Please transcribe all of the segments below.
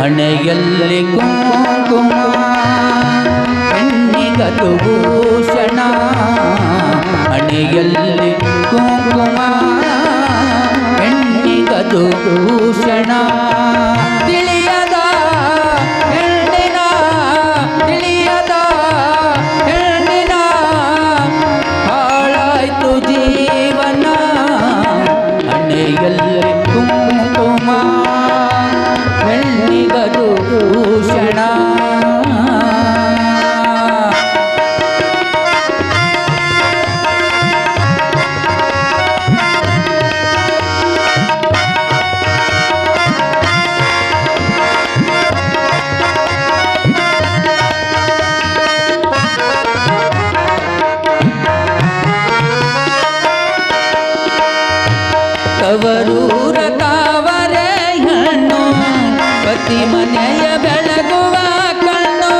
ಹಣೆಯಲ್ಲಿ ಕುಂಕುಮ ಹೆಣ್ಣಿಗದು ಭೂಷಣ ಹಣೆಯಲ್ಲಿ ಕುಂಕುಮ ಹೆಣ್ಣಿಗದು ಭೂಷಣ ತವರೂರ ಕಾವರೆಯನ್ನು ಪತಿ ಮನೆಯ ಬೆಳಗುವ ಕಣ್ಣು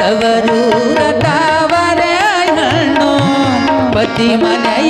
ತವರೂರ ತಾವರೆಯನ್ನು ಪತಿ ಮನೆಯ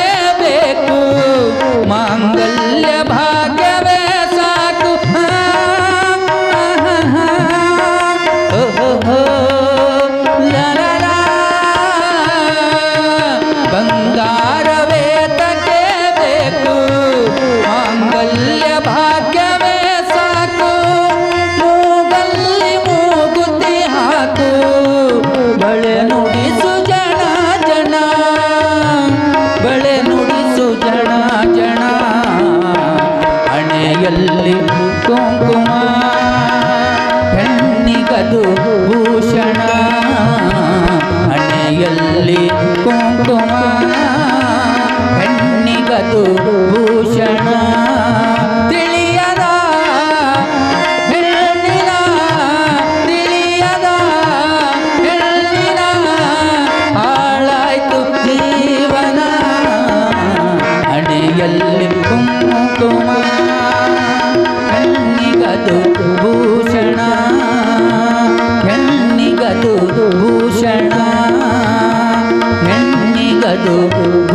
ಕೈಯಲ್ಲಿ ಕುಂಕುಮ ಹೆಣ್ಣಿಗದು ಭೂಷಣ ಹಣೆಯಲ್ಲಿ ಕುಂಕುಮ do